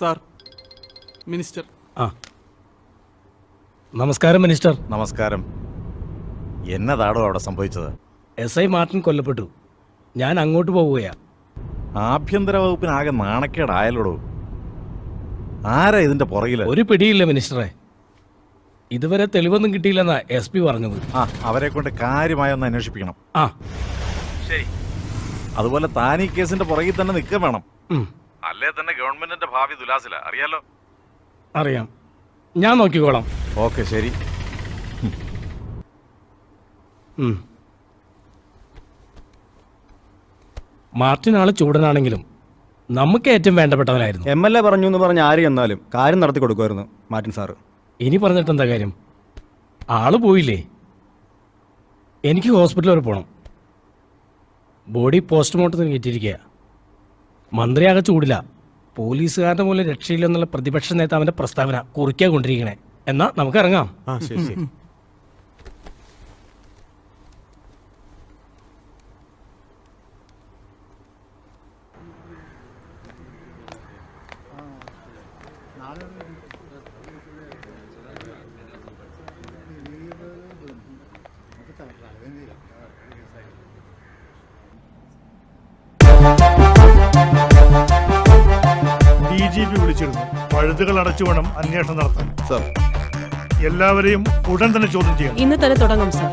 Sir minister. ആ. നമസ്കാരം minister. നമസ്കാരം. എന്നതാടോ അവിടെ സംഭവിച്ചത്? എസ് ഐ മാർട്ടിൻ കൊല്ലപ്പെട്ടു. ഞാൻ അങ്ങോട്ട് പോവുകയാ. ആഭ്യന്തര വകുപ്പിനാകെ നാണക്കേടായാലോടോ ആരാ ഇതിന്റെ പുറകിൽ? ഒരു പിടിയില്ല മിനിസ്റ്ററെ. ഇതുവരെ തെളിവൊന്നും കിട്ടിയില്ലെന്നാ എസ് പി പറഞ്ഞത്. ആ അവരെ കൊണ്ട് കാര്യമായി ഒന്ന് അന്വേഷിപ്പിക്കണം. ആ. ശരി അതുപോലെ താനീ ഈ കേസിന്റെ പുറകിൽ തന്നെ നിൽക്കുക വേണം. ഉം, അല്ലേ തന്നെ ഗവൺമെന്റിന്റെ ഭാവി ദുലാസില? അറിയാലോ? അറിയാം. ഞാൻ നോക്കിക്കോളാം. ഓക്കെ ശരി. മാർട്ടിനാൾ മാർട്ടിൻ ആൾ ചൂടനാണെങ്കിലും നമുക്ക് ഏറ്റവും വേണ്ടപ്പെട്ടവനായിരുന്നു. എം എൽ എ പറഞ്ഞു എന്ന് പറഞ്ഞ ആര് എന്നാലും കാര്യം നടത്തി കൊടുക്കുമായിരുന്നു മാർട്ടിൻ സാറ്. ഇനി പറഞ്ഞിട്ട് എന്താ കാര്യം? ആൾ പോയില്ലേ? എനിക്ക് ഹോസ്പിറ്റൽ വരെ പോകണം ബോഡി പോസ്റ്റ്മോർട്ടത്തിന് കയറ്റിയിരിക്കുക മന്ത്രിയാകെ ചൂടില്ല. പോലീസുകാരുടെ മൂലം രക്ഷയില്ലെന്നുള്ള പ്രതിപക്ഷ നേതാവിന്റെ പ്രസ്താവന കുറിക്കാൻ കൊണ്ടിരിക്കണേ. എന്നാ നമുക്ക് ഇറങ്ങാം. ആ ശരി ശരി. പഴുതുകൾ അടച്ചു വേണം അന്വേഷണം നടത്താൻ. സർ. എല്ലാവരെയും ഉടൻ തന്നെ ചോദ്യം ചെയ്യണം. ഇന്ന് തന്നെ തുടങ്ങും സർ.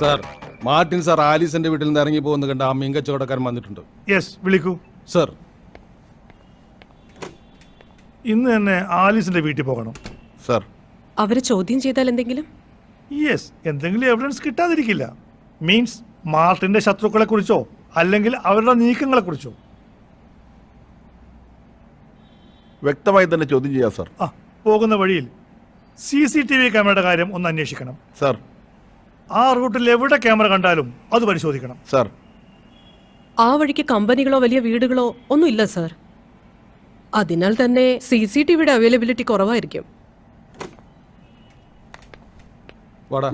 സാർ മാർട്ടിൻ സാർ ആലീസിന്റെ വീട്ടിൽ നിന്ന് ഇറങ്ങി പോകുന്ന കണ്ട ആ മിങ്കച്ചവടക്കാരൻ വന്നിട്ടുണ്ട്. യെസ് വിളിക്കൂ. സർ. ഇന്ന് തന്നെ ആലീസിന്റെ വീട്ടിൽ പോകണം. സർ. അവരെ ചോദ്യം ചെയ്താൽ എന്തെങ്കിലും? യെസ് എന്തെങ്കിലും എവിഡൻസ് കിട്ടാതിരിക്കില്ല. മീൻസ് മാർട്ടിന്റെ ശത്രുക്കളെ കുറിച്ചോ? അല്ലെങ്കിൽ അവരുടെ നീക്കങ്ങളെ കുറിച്ചോ വ്യക്തമായി തന്നെ ചോദ്യം ചെയ്യാം സർ. ആ പോകുന്ന വഴിയിൽ സി സി ടി വി ക്യാമറയുടെ കാര്യം ഒന്ന് അന്വേഷിക്കണം. സർ. ആ റൂട്ടിൽ എവിടെ ക്യാമറ കണ്ടാലും അത് പരിശോധിക്കണം. സർ. ആ വഴിക്ക് കമ്പനികളോ വലിയ വീടുകളോ ഒന്നും ഇല്ല സാർ. അതിനാൽ തന്നെ സി സി ടി വിയുടെ അവൈലബിലിറ്റി കുറവായിരിക്കും. വാടാ.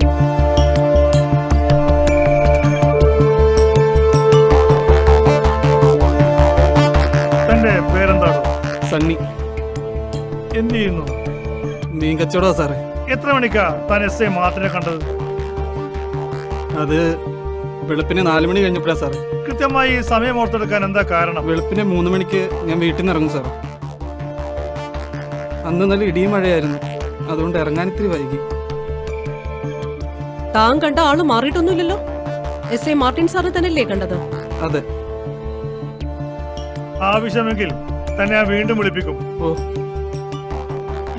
സണ്ണി എന്ത് ചെയ്യുന്നു? മീൻ കച്ചവടമാ സാറേ. എത്ര മണിക്കാ താൻ എസ് ഐ മാത്രേ കണ്ടത്? അത് വെളുപ്പിന് നാല് മണി കഴിഞ്ഞപ്പോഴാ സാറേ. കൃത്യമായി സമയം ഓർത്തെടുക്കാൻ എന്താ കാരണം? വെളുപ്പിന് മൂന്ന് മണിക്ക് ഞാൻ വീട്ടിൽ നിന്ന് ഇറങ്ങും സാർ അന്ന് നല്ല ഇടിയും മഴയായിരുന്നു. അതുകൊണ്ട് ഇറങ്ങാൻ ഇത്തിരി വൈകി. താൻ കണ്ട ആൾ മാറിയിട്ടൊന്നുമില്ലല്ലോ. എസ് ഐ മാർട്ടിൻ സാറ് തന്നെയല്ലേ കണ്ടത്? അതെ. ആവശ്യമെങ്കിൽ തന്നെ ഞാൻ വീണ്ടും വിളിപ്പിക്കും.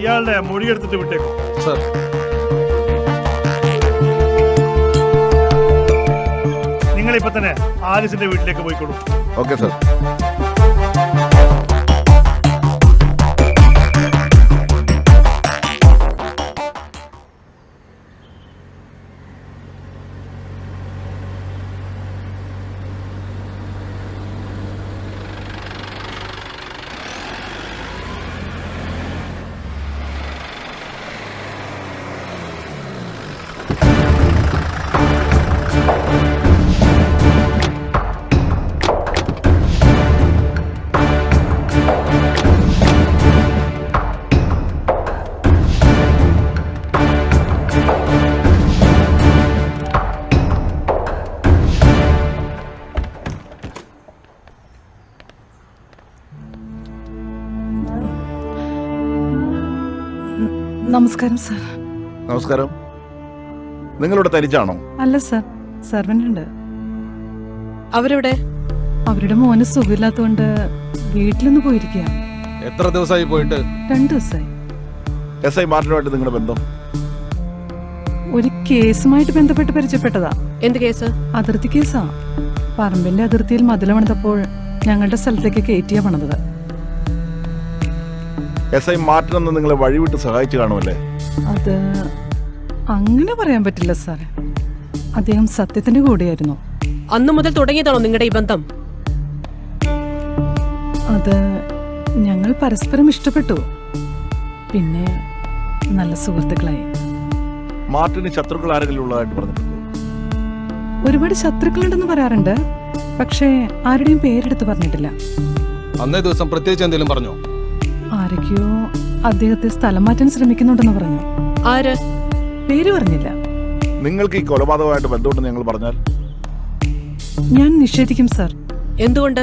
ഇയാളുടെ മൊഴിയെടുത്തിട്ട് വിട്ടേക്കും. സർ. നിങ്ങൾ ഇപ്പൊ തന്നെ ആലിസിന്റെ വീട്ടിലേക്ക് പോയിക്കോളൂ ഓക്കെ സർ. നമസ്കാരം സർ. നമസ്കാരം. നിങ്ങളുടെ തനിച്ചാണോ? അല്ല സർ. സെർവന്റ് ഉണ്ട് അവരെവിടെ? അവരുടെ മോന് സുഖമില്ലാത്തതുകൊണ്ട് വീട്ടിലൊന്ന് പോയിരിക്കുക എത്ര ദിവസമായി പോയിട്ട്? രണ്ടു ദിവസമായി എസ് ഐ മാർട്ടിനുമായിട്ട് നിങ്ങളുടെ ബന്ധം? ഒരു കേസുമായിട്ട് ബന്ധപ്പെട്ട് പരിചയപ്പെട്ടതാ. എന്ത് കേസ്? അതിർത്തി കേസാ. പറമ്പിന്റെ അതിർത്തിയിൽ മതിലമണിതപ്പോൾ ഞങ്ങളുടെ സ്ഥലത്തേക്ക് കയറ്റിയാ പണിതത്. എസ് ഐ മാർട്ടിൻ എന്ന് നിങ്ങളെ വഴിവിട്ട് സഹായിച്ചു കാണുമല്ലേ? അത് അങ്ങനെ പറയാൻ പറ്റില്ല സാറെ. അദ്ദേഹം സത്യത്തിന്റെ കൂടെയായിരുന്നു. അന്നു മുതൽ തുടങ്ങിയതാണോ നിങ്ങളുടെ ഈ ബന്ധം? അത് ഞങ്ങൾ പരസ്പരം ഇഷ്ടപ്പെട്ടു. പിന്നെ നല്ല സുഹൃത്തുക്കളായി. മാർട്ടിന് ശത്രുക്കൾ ആരെങ്കിലും ഉള്ളതായിട്ട് പറഞ്ഞിട്ടുണ്ടോ? ഒരുപാട് ശത്രുക്കളുണ്ടെന്ന് പറയാറുണ്ട്. പക്ഷേ ആരുടെയും പേരെടുത്ത് പറഞ്ഞിട്ടില്ല. അന്നേ ദിവസം പ്രത്യേകിച്ച് എന്തെങ്കിലും പറഞ്ഞോ? ആരൊക്കെയോ അദ്ദേഹത്തെ സ്ഥലം മാറ്റാൻ ശ്രമിക്കുന്നുണ്ടെന്ന് പറഞ്ഞു. ആര്? പേര് പറഞ്ഞില്ല. നിങ്ങൾക്ക് ഈ കൊലപാതകമായിട്ട് ബന്ധമുണ്ടെന്ന് ഞങ്ങൾ പറഞ്ഞാൽ? ഞാൻ നിഷേധിക്കും സർ. എന്തുകൊണ്ട്?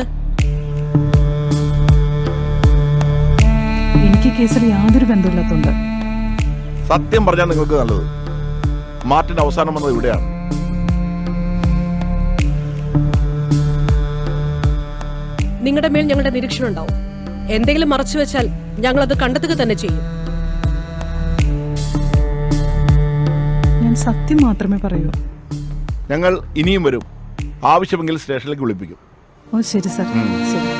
എനിക്ക് കേസിൽ യാതൊരു ബന്ധമില്ലാത്തതുണ്ട് സത്യം പറഞ്ഞാൽ നിങ്ങൾക്ക് നല്ലത്. മാർട്ടിൻ അവസാനം വന്നത് ഇവിടെയാണ്. നിങ്ങളുടെ മേൽ ഞങ്ങളുടെ നിരീക്ഷണം ഉണ്ടാവും. എന്തെങ്കിലും മറച്ചു വെച്ചാൽ ഞങ്ങൾ അത് കണ്ടെത്തുക തന്നെ ചെയ്യും. ഞാൻ സത്യം മാത്രമേ പറയൂ. ഞങ്ങൾ ഇനിയും വരും. ആവശ്യമെങ്കിൽ സ്റ്റേഷനിലേക്ക് വിളിപ്പിക്കും. ഓ ശരി സർ. ശരി.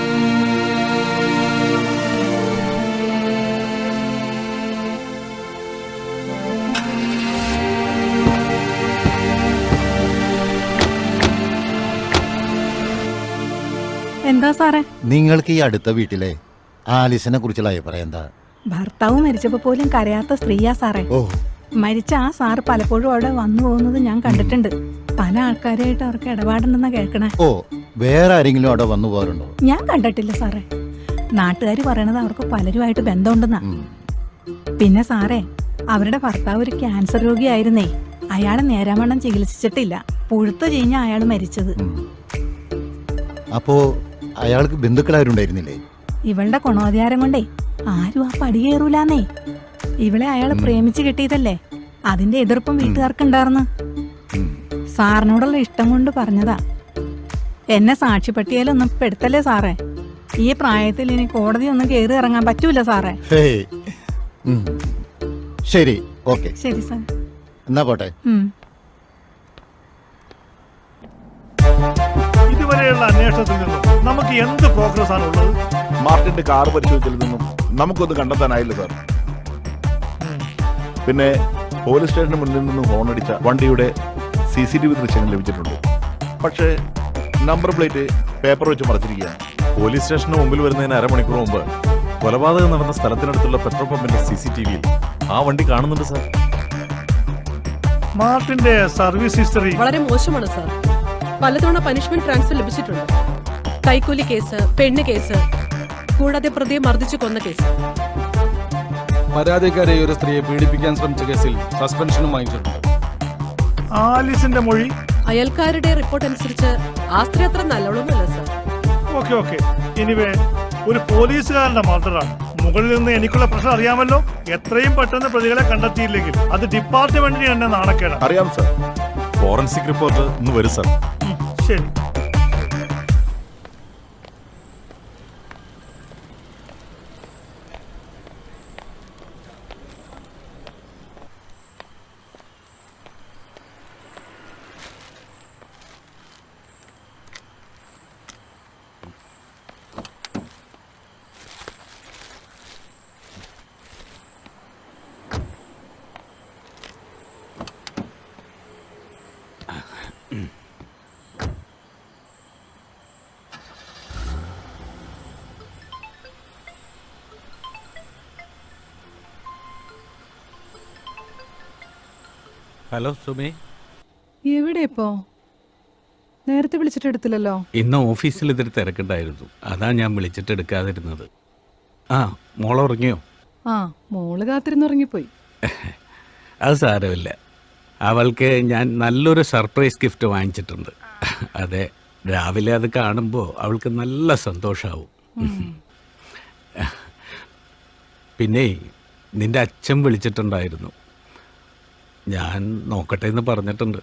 എന്താ സാറേ? നിങ്ങൾക്ക് ഈ അടുത്ത വീട്ടിലെ ആലിസിനെ കുറിച്ചുള്ള അഭിപ്രായം എന്താ? ഭർത്താവ് മരിച്ചപ്പോ പോലും കരയാത്ത സ്ത്രീയാ സാറേ. ഓ. മരിച്ച ആ സാറ് പലപ്പോഴും അവിടെ വന്നു പോകുന്നത് ഞാൻ കണ്ടിട്ടുണ്ട്. പല ആൾക്കാരായിട്ട് അവർക്ക് ഇടപാടുണ്ടെന്നാ കേൾക്കണേ. ഓ വേറെ ആരെങ്കിലും അവിടെ വന്നു പോകാറുണ്ടോ? ഞാൻ കണ്ടിട്ടില്ല സാറേ. നാട്ടുകാർ പറയണത് അവർക്ക് പലരുമായിട്ട് ബന്ധമുണ്ടെന്നാ. പിന്നെ സാറേ അവരുടെ ഭർത്താവ് ഒരു ക്യാൻസർ രോഗിയായിരുന്നേ. അയാളെ നേരാമണ്ണം ചികിത്സിച്ചിട്ടില്ല. പുഴുത്തു ചീഞ്ഞ അയാൾ മരിച്ചത്. അപ്പോ അയാൾക്ക് ബന്ധുക്കളാരുണ്ടായിരുന്നില്ലേ? ഇവളുടെ ഗുണോദ്ധാരം കൊണ്ടേ ആരും ആ പടി കയറൂലാന്നേ. ഇവളെ അയാൾ പ്രേമിച്ചു കിട്ടിയതല്ലേ? അതിന്റെ എതിർപ്പും വീട്ടുകാർക്കുണ്ടായിരുന്നു. സാറിനോടുള്ള ഇഷ്ടം കൊണ്ട് പറഞ്ഞതാ. എന്നെ സാക്ഷിപ്പട്ടിയാലൊന്നും പെടുത്തല്ലേ സാറേ? ഈ പ്രായത്തിൽ ഇനി കോടതി ഒന്നും കയറി ഇറങ്ങാൻ പറ്റൂല സാറേ. ശരി ഓക്കെ. ശരി സാർ. എന്നാ പോട്ടെ. ഇതുവരെയുള്ള അന്വേഷണത്തിൽ നിന്നും നമുക്ക് എന്ത് പ്രോഗ്രസ് ആണ് ഉള്ളത്? മാർട്ടിന്റെ കാർ പരിശോധിച്ചതിൽ നിന്നും നമുക്കൊന്ന് കണ്ടെത്താനായില്ല സാർ. പിന്നെ പോലീസ് സ്റ്റേഷന് മുന്നിൽ നിന്നും ഹോണടിച്ച വണ്ടിയുടെ സി സി ടി വി ദൃശ്യങ്ങൾ ലഭിച്ചിട്ടുണ്ട്. പക്ഷേ നമ്പർ പ്ലേറ്റ് പേപ്പർ വെച്ച് മറച്ചിരിക്കുകയാണ്. പോലീസ് സ്റ്റേഷന് മുമ്പിൽ വരുന്നതിന് അരമണിക്കൂർ മുമ്പ് കൊലപാതകം നടന്ന സ്ഥലത്തിനടുത്തുള്ള പെട്രോൾ പമ്പിന്റെ സി സി ടി വിയിൽ ആ വണ്ടി കാണുന്നുണ്ട് സാർ. മാർട്ടിന്റെ സർവീസ് ഹിസ്റ്ററി വളരെ മോശമാണ് സാർ. പലതവണ പനിഷ്മെന്റ് ട്രാൻസ്ഫർ ലഭിച്ചിട്ടുണ്ട്. കൈക്കൂലി കേസ് പെണ്ണ് കേസ് കൂടാതെ പ്രതിയെ മർദ്ദിച്ചു കൊന്ന കേസ്. പരാതിക്കാരെ ഒരു സ്ത്രീയെ പീഡിപ്പിക്കാൻ ശ്രമിച്ച കേസിൽ സസ്പെൻഷനും വാങ്ങിച്ചിട്ടുണ്ട്. ആലിസിന്റെ മൊഴി? അയൽക്കാരുടെ റിപ്പോർട്ട് അനുസരിച്ച് ആ സ്ത്രീ അത്ര നല്ലോണമല്ല സാർ ഓക്കെ ഓക്കെ. എനിവേ ഒരു പോലീസുകാരന്റെ മർഡറാണ് മുകളിൽ നിന്ന് എനിക്കുള്ള പ്രശ്നം അറിയാമല്ലോ? എത്രയും പെട്ടെന്ന് പ്രതികളെ കണ്ടെത്തിയില്ലെങ്കിൽ അത് ഡിപ്പാർട്ട്മെന്റിന് തന്നെ നാണക്കേടാണ്. അറിയാം സർ ഫോറൻസിക് റിപ്പോർട്ട് ഇന്ന് വരും സാർ ഉം, ശരി ഹലോ സുമേ. എവിടെ ഇപ്പോ? നേരത്തെ വിളിച്ചിട്ട് എടുത്തില്ലല്ലോ. ഇന്ന് ഓഫീസിൽ ഇതൊരു തിരക്കുണ്ടായിരുന്നു. അതാ ഞാൻ വിളിച്ചിട്ട് എടുക്കാതിരുന്നത്. ആ മോൾ ഉറങ്ങിയോ? ആ മോൾ കാത്തിരുന്നുറങ്ങിപ്പോയി അത് സാരമില്ല. അവൾക്ക് ഞാൻ നല്ലൊരു സർപ്രൈസ് ഗിഫ്റ്റ് വാങ്ങിച്ചിട്ടുണ്ട്. അതെ രാവിലെ അത് കാണുമ്പോൾ അവൾക്ക് നല്ല സന്തോഷാവും. പിന്നെ നിന്റെ അച്ഛൻ വിളിച്ചിട്ടുണ്ടായിരുന്നു. ഞാൻ നോക്കട്ടെ എന്ന് പറഞ്ഞിട്ടുണ്ട്.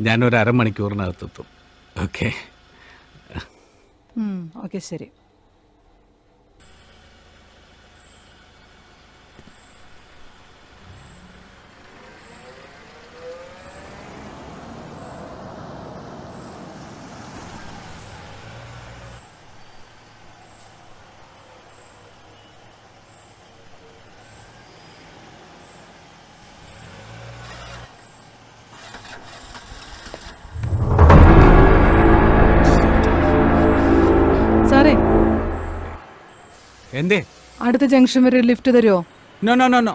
ഞാനൊരു അരമണിക്കൂറിനകത്തെത്തും. ഓക്കെ. ഓക്കെ ശരി. എന്തേ? അടുത്ത ജംഗ്ഷൻ വരെ ലിഫ്റ്റ് തരുമോ no no no no.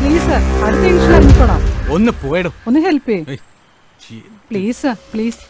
Please sir അടുത്ത ജംഗ്ഷൻ ഇറങ്ങിക്കോളാം ഒന്ന് പോയടും. ഒന്ന് ഹെൽപ്പ് ചെയ്യ്. Please sir please